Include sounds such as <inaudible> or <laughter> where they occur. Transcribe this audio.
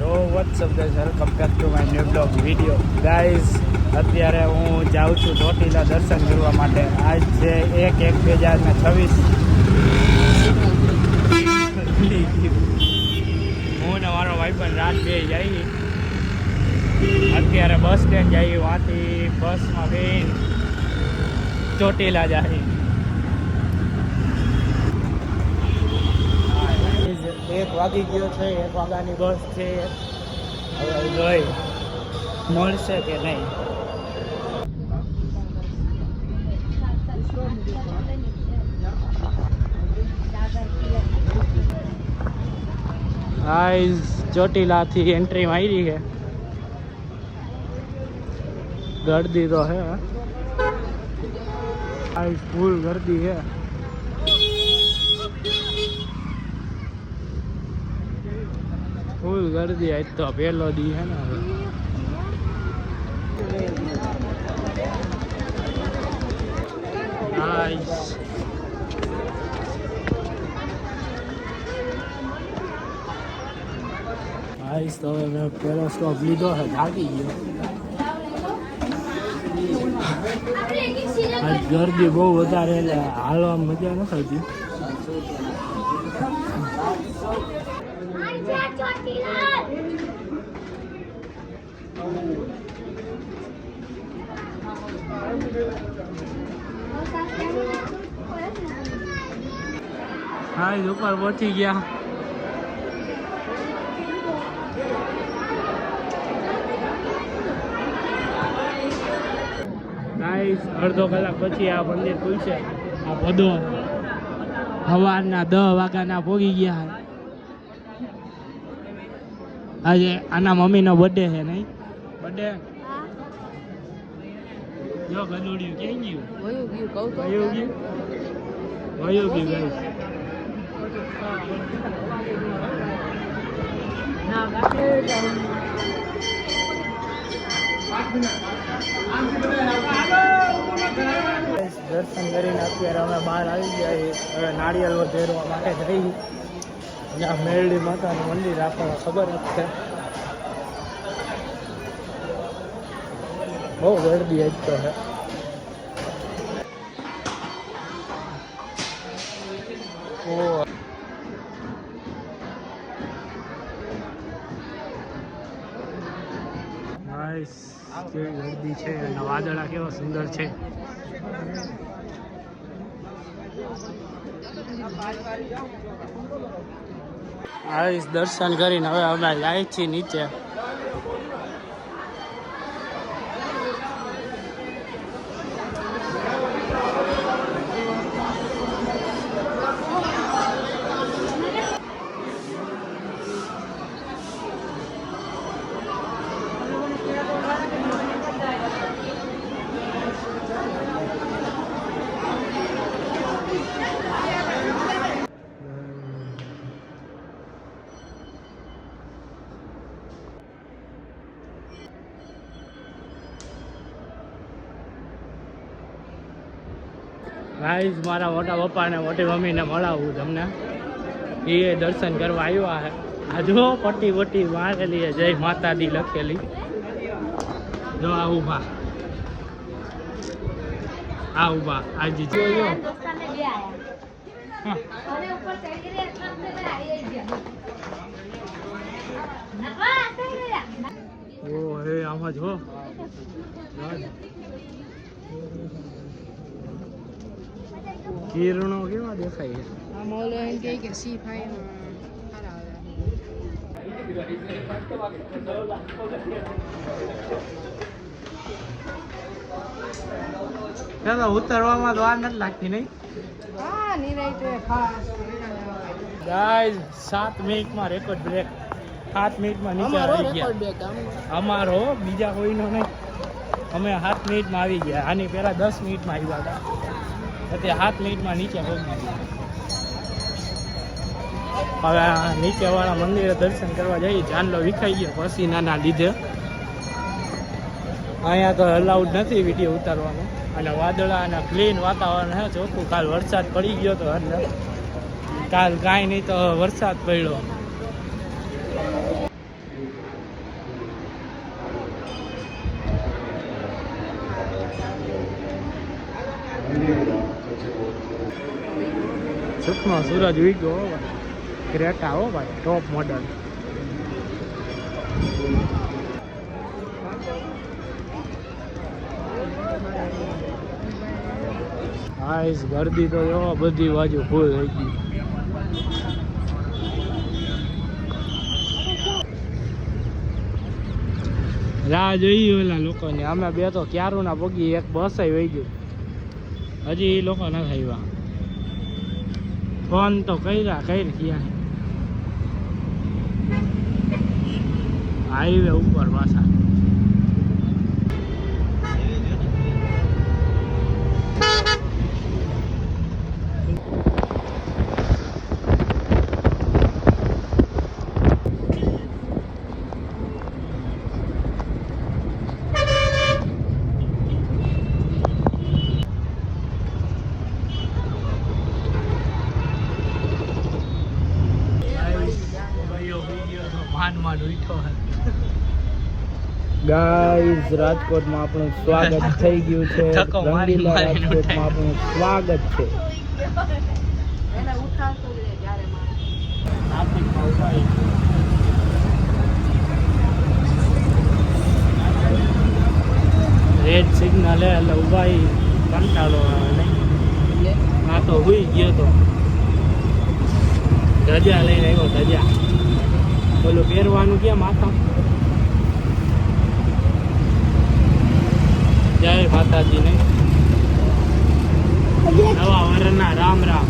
Yo what's up guys welcome back to my new blog video guys અત્યારે હું જાઉં છું ચોટીલા દર્શન કરવા માટે. આજ છે એક એક, બે હજાર ને છવ્વીસ. હું ને મારો પણ રાત બે જઈએ અત્યારે બસ સ્ટેન્ડ જઈએ વાંથી બસમાં બેન ચોટીલા જાય. એક વાગી ગયો છે, એક વાગ્યાની બસ છે. હવે જોઈ, મળશે કે નહીં? ગાઈઝ ચોટીલાથી એન્ટ્રી મારી છે. ગરદી તો હે. ગાઈઝ ફૂલ ગરદી છે ફૂલ ગરદી આજ તો પહેલો દી હે ને હવે. Nice, તો હવે મેં પહેલો સ્ટોપ લીધો છે. થાકી ગયો. ગરદી બહુ વધારે એટલે હાલવામાં મજા નથી આવતી. હા ઉપર પહોંચી ગયા. ગાઈસ અડધો કલાક પછી આ મંદિર ખુલશે. આ બધો સવારના દહ વાગ્યાના ભોગી ગયા આજે આના મમ્મીનો બર્થડે છે નહીં? બર્થડે જો ગલુડિયું ક્યાં ગયું વયું ગયું કહું તો વયું ગયું વયું ગયું ગાઈસ દર્શન કરીને અત્યારે અમે બહાર આવી ગયા છીએ હવે નાળિયેર વધેરવા માટે જઈ ત્યાં મેરડી માતાનું મંદિર આપણને ખબર જ છે બહુ ગરદી જ તો છે. ઓ નાઈસ કેવી ગરદી છે. અને વાદળા કેવા સુંદર છે. આવીશ દર્શન કરીને હવે અમે જાય છીએ નીચે. ગાઈઝ મારા મોટા પપ્પાને મોટી મમ્મીને મળાવું તમને. એ દર્શન કરવા આવ્યા છે આ જો પટ્ટી વટ્ટી મારેલી છે જય માતાજી લખેલી. જો આ ઊભા. આ ઊભા. આજી જોયો હા. ઓ હે આમાં જો. કિરણો કેવા દેખાય છે? આ મોલ એમ કે કે સી ફાઈવ સારા ચાલો ઉતરવામાં તો વાર નથી લાગતી નહીં? ગાઈઝ સાત મિનિટમાં રેકોર્ડ બ્રેક સાત મિનિટમાં નીચે અમારો આવી ગયા. અમારો બીજા કોઈનો નહીં. અમે સાત મિનિટમાં આવી ગયા. આની પહેલાં દસ મિનિટમાં આવ્યા હતા. અત્યારે હાથ મિનિટમાં નીચે હવે આ નીચેવાળા મંદિરે દર્શન કરવા જઈએ, જાનલો વિખાઈ ગયો પસીનાના લીધે. અહીંયા તો અલાઉડ નથી વીડિયો ઉતારવાનો. અને વાદળા અને ક્લીન વાતાવરણ છે ચોખ્ખું. કાલ વરસાદ પડી ગયો તો એટલે કાલ કાંઈ નહીં તો વરસાદ પડ્યો. Thank you. સુખનો સૂરજ ઉગ્યો ભાઈ. ક્રેટા હો ભાઈ ટોપ મોડલ હાઈસ ગરદી તો જો બધી બાજુ ફૂલ થઈ ગઈ. રાહ જોઈએ ઓલા લોકોને. અમે બે તો ક્યારું ના પગી એક બસ વહી ગયું હજી એ લોકો નથી આવ્યા. ફોન તો કર્યા કઈ ગયા હાઈવે ઉપર પાછા. ગાઈઝ રાજકોટમાં આપણું સ્વાગત થઈ ગયું છે. <laughs> રંગીલા રાજકોટમાં આપણું સ્વાગત છે. રેડ સિગ્નલ એટલે ઉભાઈ કંટાળો આવે નહીં. આ તો હુઈ ગયો તો. ધજા લઈને આવ્યો ધજા. પેલું પહેરવાનું ક્યાં માતા જય માતાજીને નવા વરના રામ રામ.